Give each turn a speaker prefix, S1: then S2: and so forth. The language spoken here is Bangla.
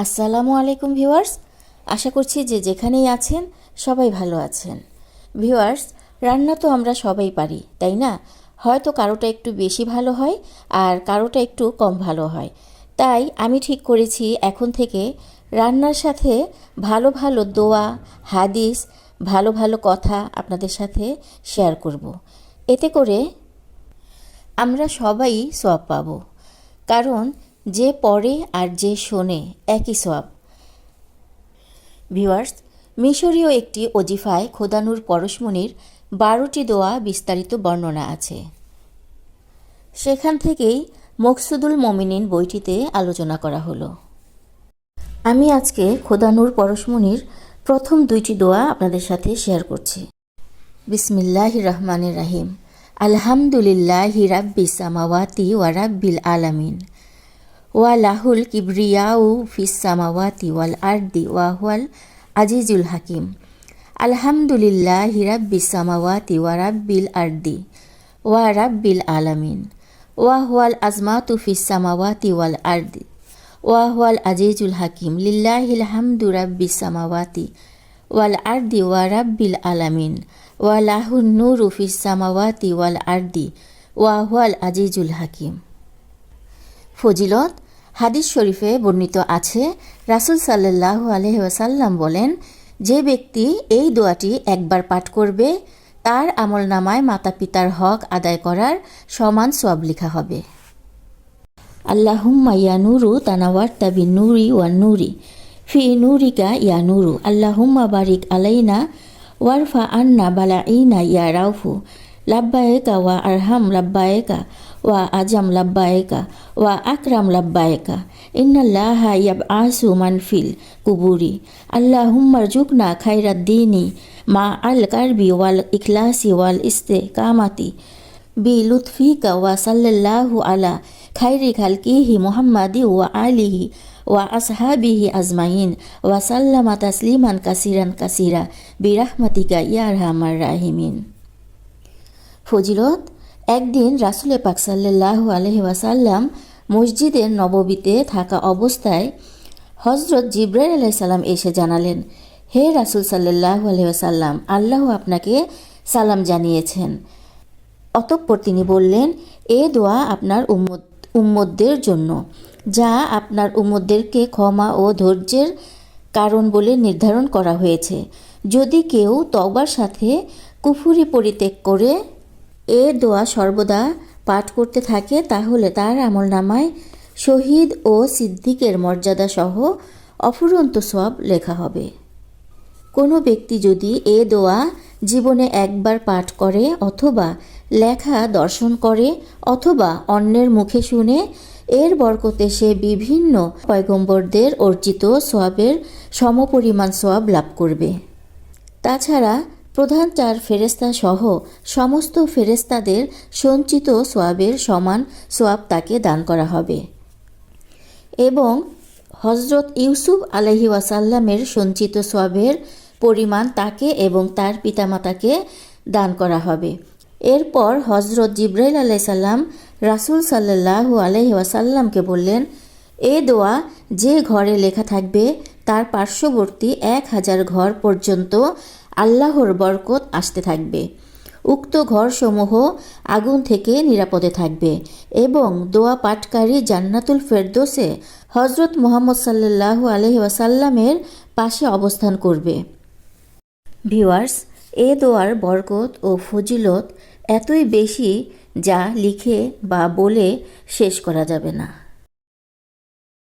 S1: আসসালামু আলাইকুম ভিউয়ার্স। আশা করছি যে যেখানেই আছেন সবাই ভালো আছেন। ভিউয়ার্স, রান্না তো আমরা সবাই পারি, তাই না? হয়তো কারোটা একটু বেশি ভালো হয় আর কারোটা একটু কম ভালো হয়। তাই আমি ঠিক করেছি এখন থেকে রান্নার সাথে ভালো ভালো দোয়া, হাদিস, ভালো ভালো কথা আপনাদের সাথে শেয়ার করব। এতে করে আমরা সবাই সব পাব। কারণ যে পড়ে আর যে শোনে, একই সব। ভিউয়ার্স, মিশরীয় একটি অজিফায় খোদানুর পরশমণির বারোটি দোয়া বিস্তারিত বর্ণনা আছে। সেখান থেকেই মকসুদুল মমিনিন বইটিতে আলোচনা করা হলো। আমি আজকে খোদানুর পরশমণির প্রথম দুইটি দোয়া আপনাদের সাথে শেয়ার করছি। বিসমিল্লাহ রহমানির রাহিম। আলহামদুলিল্লাহ রাব্বি সামাওয়াতি ওয়া রাব্বিল আলামিন। وله الكبرياء في السماوات والأرض وهو العزيز الحكيم. الحمد لله رب السماوات ورب الأرض ورب العالمين. وهو الأزمات في السماوات والأرض وهو العزيز الحكيم. لله الحمد رب السماوات والأرض ورب العالمين. وله النور في السماوات والأرض وهو العزيز الحكيم. ফজিলত হাদিস শরীফে বর্ণিত আছে। রাসুল সাল্লাহ আলহাসাল্লাম বলেন, যে ব্যক্তি এই দোয়াটি একবার পাঠ করবে, তার আমল নামায় মাতা পিতার হক আদায় করার সমান সব লেখা হবে। আল্লাহুম্মা ইয়া নুরু তানাওয়ার্তা বি নুরি ওয়া নুরি ফি নুরিকা ইয়া নুরু। আল্লাহুম্মা বারিক আলাইনা ওয়ারফা আন্না বালা ইনা ইয়া রাউফু। লাব্বায়েকা ওয়া আরহাম লাব্বায়েকা ওয়া আজাম লাব্বায়েকা ওয়া আকরাম লাব্বায়েকা ইন্নাল্লাহা ইয়াবআসু মান ফিল কুবুরি আল্লাহুম্মার জুকনা খাইরাদ দিনি মা আল কারবি ওয়াল ইখলাসি ওয়াল ইস্তেকামাতি বি লুৎফিকা ওয়া সাল্লাল্লাহু আলা খাইরি খালকিহি মুহাম্মাদি ওয়া আলিহি ওয়া আসহাবিহি আজমাইন ওয়া সাল্লামা তাসলিমান কাসিরান কাসিরা বিরাহমাতিকা ইয়ারহামার রাহিমিন ফজিলত, একদিন রাসুলে পাক সাল্লাহ আলহি ওয়াসাল্লাম মসজিদের নববীতে থাকা অবস্থায় হজরত জিব্রাইল আলাইসাল্লাম এসে জানালেন, হে রাসুল সাল্লাহ আলহিহাসাল্লাম আল্লাহ আপনাকে সালাম জানিয়েছেন। অতঃপর তিনি বললেন, এ দোয়া আপনার উম্মদ উম্মদদের জন্য, যা আপনার উম্মদদেরকে ক্ষমা ও ধৈর্যের কারণ বলে নির্ধারণ করা হয়েছে। যদি কেউ তবার সাথে কুফুরি পরিত্যাগ করে এ দোয়া সর্বদা পাঠ করতে থাকে, তাহলে তার আমল নামায় শহীদ ও সিদ্দিকের মর্যাদা সহ অফুরন্ত সব লেখা হবে। কোনো ব্যক্তি যদি এ দোয়া জীবনে একবার পাঠ করে অথবা লেখা দর্শন করে অথবা অন্যের মুখে শুনে, এর বরকতে সে বিভিন্ন পয়গম্বরদের অর্জিত সোয়াবের সমপরিমাণ সোয়াব লাভ করবে। তাছাড়া প্রধান চার ফেরেস্তা সহ সমস্ত ফেরেস্তাদের সঞ্চিত সোয়াবের সমান সোয়াব তাকে দান করা হবে। এবং হজরত ইউসুফ আলহি ওয়াসাল্লামের সঞ্চিত সোয়াবের পরিমাণ তাকে এবং তার পিতামাতাকে দান করা হবে। এরপর হজরত জিব্রাইল আলাইসাল্লাম রাসুল সাল্লাহু আলহি ওয়াসাল্লামকে বললেন, এ দোয়া যে ঘরে লেখা থাকবে তার পার্শ্ববর্তী এক হাজার ঘর পর্যন্ত আল্লাহর বরকত আসতে থাকবে। উক্ত ঘরসমূহ আগুন থেকে নিরাপদে থাকবে এবং দোয়া পাটকারী জান্নাতুল ফেরদোসে হজরত মোহাম্মদ সাল্লাহু আলহি ওয়াসাল্লামের পাশে অবস্থান করবে। ভিওয়ার্স এ দোয়ার বরকত ও ফজিলত এতই বেশি যা লিখে বা বলে শেষ করা যাবে না।